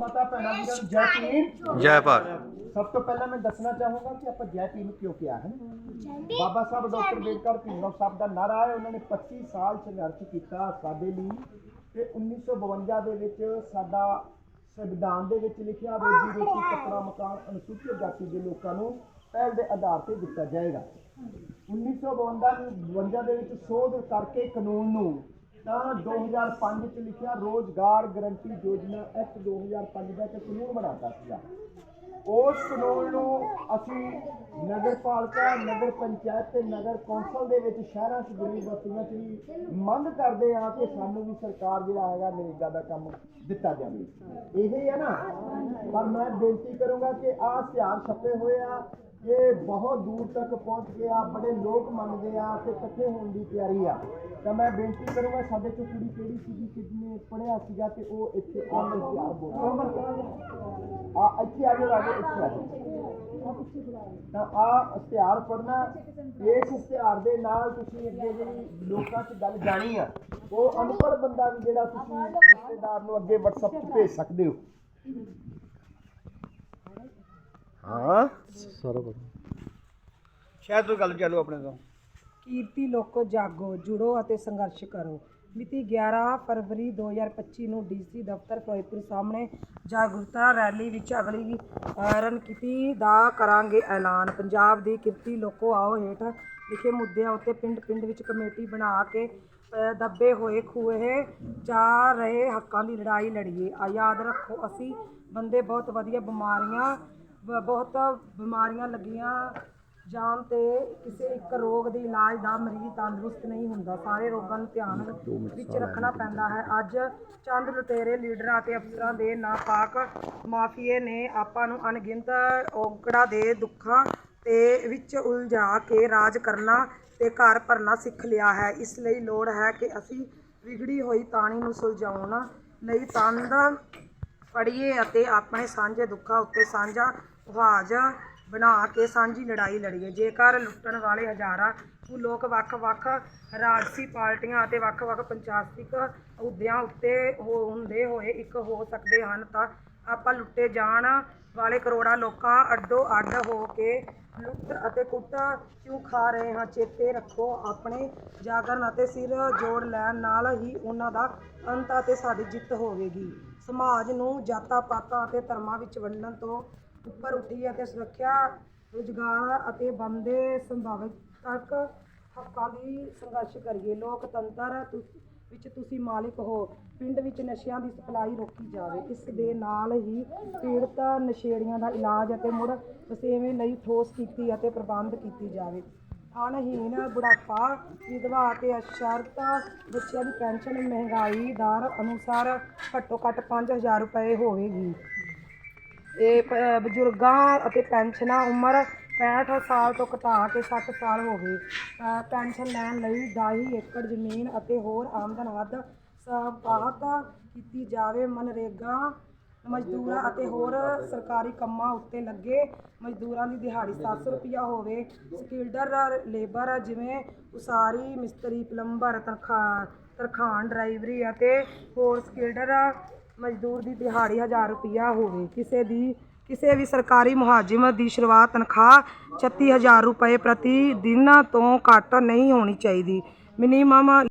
ਮਾਤਾ ਭੈਣਾਂ ਨੂੰ ਜੈ ਭੀਮ। ਜੈ ਭਾਰਤ। ਸਭ ਤੋਂ ਪਹਿਲਾਂ ਮੈਂ ਦੱਸਣਾ ਚਾਹੂੰਗਾ ਕਿ ਆਪਾਂ ਜੈ ਭੀਮ ਕਿਉਂ ਕਿਹਾ ਹੈ? ਬਾਬਾ ਸਾਹਿਬ ਡਾਕਟਰ ਅੰਬੇਡਕਰ ਭੀਮਰਾਓ ਸਾਹਿਬ ਦਾ ਨਾਰਾ ਹੈ। ਉਹਨਾਂ ਨੇ 25 ਸਾਲ ਸੰਘਰਸ਼ ਕੀਤਾ ਸਾਡੇ ਲਈ। ਤੇ 1952 ਦੇ ਵਿੱਚ ਸਾਡਾ ਸੰਵਿਧਾਨ ਦੇ ਵਿੱਚ ਲਿਖਿਆ ਰੋਜੀ ਰੋਟੀ ਕੱਪੜਾ ਮਕਾਨ ਅਨੁਸੂਚਿਤ ਜਾਤੀ ਦੇ ਲੋਕਾਂ ਨੂੰ ਪਹਿਲ ਦੇ ਆਧਾਰ ਤੇ ਦਿੱਤਾ ਜਾਏਗਾ। 1952 ਨੂੰ 52 ਦੇ ਵਿੱਚ ਸੋਧ ਕਰਕੇ ਕਾਨੂੰਨ ਨੂੰ ਤਾਂ 2005 ਚ ਲਿਖਿਆ ਰੋਜ਼ਗਾਰ ਗਰੰਟੀ ਯੋਜਨਾ ਐਕਟ 2005 ਦਾ ਇੱਕ ਕਾਨੂੰਨ ਬਣਾਤਾ ਸੀਗਾ। ਉਸ ਕਾਨੂੰਨ ਨੂੰ ਅਸੀਂ ਨਗਰ ਪਾਲਿਕਾ, ਨਗਰ ਪੰਚਾਇਤ ਤੇ ਨਗਰ ਕੌਂਸਲ ਦੇ ਵਿੱਚ ਸ਼ਹਿਰਾਂ 'ਚ ਗਰੀਬ ਬਸਤੀਆਂ 'ਚ ਵੀ ਮੰਗ ਕਰਦੇ ਆ ਕਿ ਸਾਨੂੰ ਵੀ ਸਰਕਾਰ ਜਿਹੜਾ ਹੈਗਾ ਨਰੇਗਾ ਦਾ ਕੰਮ ਦਿੱਤਾ ਜਾਵੇ। ਇਹ ਹੈ ਨਾ। ਪਰ ਮੈਂ ਬੇਨਤੀ ਕਰੂੰਗਾ ਕਿ ਆਹ ਹਥਿਆਰ ਛੱਪੇ ਹੋਏ ਆ ਇਹ ਬਹੁਤ ਦੂਰ ਤੱਕ ਪਹੁੰਚ ਗਿਆ ਬੜੇ ਲੋਕ ਮੰਨਦੇ ਆ ਤੇ ਇਕੱਠੇ ਹੋਣ ਦੀ ਤਿਆਰੀ ਆ। ਤਾਂ ਮੈਂ ਬੇਨਤੀ ਕਰੂੰਗਾ, ਸਾਡੇ ਚੋਂ ਕੁੜੀ ਕਿਹੜੀ ਸੀਗੀ ਕਿਹਨੇ ਪੜਿਆ ਸੀਗਾ ਤੇ ਉਹ ਇੱਥੇ ਆ ਕੇ ਹਥਿਆਰ ਬੋਲ ਆ, ਇੱਥੇ ਆ ਜਾਓ ਆ ਜਾਓ ਇੱਥੇ ਆ ਜਾਓ। ਤਾਂ ਆ ਇਸ਼ਤਿਹਾਰ ਪੜਨਾ ਇਸ ਇਸ਼ਤਿਹਾਰ ਦੇ ਨਾਲ ਤੁਸੀਂ ਅੱਗੇ ਜਿਹੜੀ ਲੋਕਾਂ 'ਚ ਗੱਲ ਜਾਣੀ ਆ, ਉਹ ਅਨਪੜ੍ਹ ਬੰਦਾ ਵੀ ਜਿਹੜਾ ਤੁਸੀਂ ਰਿਸ਼ਤੇਦਾਰ ਨੂੰ ਅੱਗੇ WhatsApp 'ਤੇ ਭੇਜ ਸਕਦੇ ਹੋ। ਹਾਂ? ਸਾਰਾ ਕੁਝ ਸ਼ਾਇਦ ਤੋਂ ਗੱਲ ਚਾਲੂ ਆਪਣੇ ਤੋਂ। ਕੀਰਤੀ ਲੋਕੋ ਜਾਗੋ ਜੁੜੋ ਅਤੇ ਸੰਘਰਸ਼ ਕਰੋ। ਮਿਤੀ 11 ਫਰਵਰੀ 2025 ਨੂੰ ਡੀਸੀ ਦਫ਼ਤਰ ਫਿਰੋਜ਼ਪੁਰ ਸਾਹਮਣੇ ਜਾਗਰੂਕਤਾ ਰੈਲੀ ਵਿੱਚ ਅਗਲੀ ਅ, ਰਣਨੀਤੀ ਦਾ ਕਰਾਂਗੇ ਐਲਾਨ। ਪੰਜਾਬ ਦੀ ਕੀਰਤੀ ਲੋਕੋ ਆਓ ਹੇਠ ਲਿਖੇ ਮੁੱਦਿਆਂ ਉੱਤੇ ਪਿੰਡ-ਪਿੰਡ ਵਿੱਚ ਕਮੇਟੀ ਬਣਾ ਕੇ ਅ, ਦੱਬੇ ਹੋਏ ਖੂਹੇ ਜਾ ਰਹੇ ਹੱਕਾਂ ਦੀ ਲੜਾਈ ਲੜੀਏ। ਆ ਯਾਦ ਰੱਖੋ ਅਸੀਂ ਬੰਦੇ ਬਹੁਤ ਵਧੀਆ ਬਿਮਾਰੀਆਂ ਬਹੁਤ ਬਿਮਾਰੀਆਂ ਲੱਗੀਆਂ। ਜਾਣ ਤੇ ਕਿਸੇ ਇੱਕ ਰੋਗ ਦੇ ਇਲਾਜ ਦਾ ਮਰੀਜ਼ ਤੰਦਰੁਸਤ ਨਹੀਂ ਹੁੰਦਾ। ਸਾਰੇ ਰੋਗਾਂ ਨੂੰ ਧਿਆਨ ਵਿੱਚ ਰੱਖਣਾ ਪੈਂਦਾ ਹੈ। ਅੱਜ ਚੰਦ ਲੁਟੇਰੇ ਲੀਡਰਾਂ ਅਤੇ ਅਫਸਰਾਂ ਦੇ ਨਾਪਾਕ ਮਾਫੀਏ ਨੇ ਆਪਾਂ ਨੂੰ ਅਣਗਿਣਤ ਔਕੜਾਂ ਦੇ ਦੁੱਖਾਂ ਤੇ ਵਿੱਚ ਉਲਝਾ ਕੇ ਰਾਜ ਕਰਨਾ ਤੇ ਘਰ ਭਰਨਾ ਸਿੱਖ ਲਿਆ ਹੈ। ਇਸ ਲਈ ਲੋੜ ਹੈ ਕਿ ਅਸੀਂ ਵਿਗੜੀ ਹੋਈ ਤਾਣੀ ਨੂੰ ਸੁਲਝਾਉਣ। ਲਈ ਤੰਦ ਫੜੀਏ ਅਤੇ ਆਪਣੇ ਸਾਂਝੇ ਦੁੱਖਾਂ ਉੱਤੇ ਸਾਂਝਾ ਮੁਹਾਜ ਬਣਾ ਕੇ ਸਾਂਝੀ ਲੜਾਈ ਲੜੀਏ। ਜੇਕਰ ਲੁੱਟਣ ਵਾਲੇ ਹਜ਼ਾਰਾਂ ਕੁ ਲੋਕ ਵੱਖ-ਵੱਖ ਰਾਜਸੀ ਪਾਰਟੀਆਂ ਅਤੇ ਵੱਖ-ਵੱਖ ਪੰਚਾਇਤਿਕ ਅਹੁਦਿਆਂ ਉੱਤੇ ਹੋ- ਹੁੰਦੇ ਹੋਏ ਇੱਕ ਹੋ ਸਕਦੇ ਹਨ, ਤਾਂ ਆਪਾਂ ਲੁੱਟੇ ਜਾਣ ਵਾਲੇ ਕਰੋੜਾਂ ਲੋਕਾਂ ਅੱਡੋ ਅੱਡ ਹੋ ਕੇ ਲੁੱਟ ਅਤੇ ਕੁੱਟ ਕਿਉਂ ਖਾ ਰਹੇ ਹਾਂ? ਚੇਤੇ ਰੱਖੋ, ਆਪਣੇ ਜਾਗਰਨ ਅਤੇ ਸਿਰ ਜੋੜ ਲੈਣ ਨਾਲ ਹੀ ਉਹਨਾਂ ਦਾ ਅੰਤ ਅਤੇ ਸਾਡੀ ਜਿੱਤ ਹੋਵੇਗੀ। ਸਮਾਜ ਨੂੰ ਜਾਤਾਂ ਪਾਤਾਂ ਅਤੇ ਧਰਮਾਂ ਵਿੱਚ ਵੰਡਣ ਤੋਂ ਉੱਪਰ ਉੱਠੀ ਅਤੇ ਸੁਰੱਖਿਆ, ਰੁਜ਼ਗਾਰ ਅਤੇ ਬੰਦੇ ਸੰਭਾਵਿਤ ਤੱਕ ਹੱਕਾਂ ਦੀ ਸੰਘਰਸ਼ ਕਰੀਏ। ਲੋਕਤੰਤਰ ਵਿੱਚ ਤੁਸੀਂ ਮਾਲਿਕ ਹੋ। ਪਿੰਡ ਵਿੱਚ ਨਸ਼ਿਆਂ ਦੀ ਸਪਲਾਈ ਰੋਕੀ ਜਾਵੇ। ਇਸ ਦੇ ਨਾਲ ਹੀ ਪੀੜਤ ਨਸ਼ੇੜੀਆਂ ਦਾ ਇਲਾਜ ਅਤੇ ਮੁੜ ਵਸੇਵੇਂ ਲਈ ਠੋਸ ਕੀਤੀ ਅਤੇ ਪ੍ਰਬੰਧ ਕੀਤੀ ਜਾਵੇ। ਅਣਹੀਣ ਬੁਢਾਪਾ, ਵਿਧਵਾ ਅਤੇ ਅਸ਼ਰਤ ਬੱਚਿਆਂ ਦੀ ਪੈਨਸ਼ਨ ਮਹਿੰਗਾਈ ਦਰ ਅਨੁਸਾਰ ਘੱਟੋ ਘੱਟ 5000 ਰੁਪਏ ਹੋਵੇਗੀ। ਇਹ ਪ- ਬਜ਼ੁਰਗਾਂ ਅਤੇ ਪੈਨਸ਼ਨਾਂ ਉਮਰ 65 ਸਾਲ ਤੋਂ ਘਟਾ ਕੇ 60 ਸਾਲ ਹੋਵੇ ਅ, ਪੈਨਸ਼ਨ ਲੈਣ ਲਈ 22 ਏਕੜ ਜ਼ਮੀਨ ਅਤੇ ਹੋਰ ਆਮਦਨ ਹੱਦ ਸਪਾਹਤ ਕੀਤੀ ਜਾਵੇ। ਮਨਰੇਗਾ ਮਜ਼ਦੂਰਾਂ ਅਤੇ ਹੋਰ ਸਰਕਾਰੀ ਕੰਮਾਂ ਉੱਤੇ ਲੱਗੇ ਮਜ਼ਦੂਰਾਂ ਦੀ ਦਿਹਾੜੀ 700 ਰੁਪਇਆ ਹੋਵੇ। ਸਕਿਲਡਰ ਲੇਬਰ ਜਿਵੇਂ ਉਸਾਰੀ ਮਿਸਤਰੀ ਪਲੰਬਰ ਤਨਖਾਹ ਤਰਖਾਣ ਡਰਾਈਵਰੀ ਅਤੇ ਹੋਰ ਸਕਿਲਡਰ ਮਜ਼ਦੂਰ ਦੀ ਦਿਹਾੜੀ 1000 ਰੁਪਇਆ ਹੋਵੇ, ਕਿਸੇ ਦੀ, ਕਿਸੇ ਵੀ ਸਰਕਾਰੀ ਮੁਹਾਜ਼ਮ ਦੀ ਸ਼ੁਰੂਆਤ ਤਨਖਾਹ 36000 ਰੁਪਏ ਪ੍ਰਤੀ ਦਿਨ ਤੋਂ ਘੱਟ ਨਹੀਂ ਹੋਣੀ ਚਾਹੀਦੀ। ਮਿਨੀਮਮ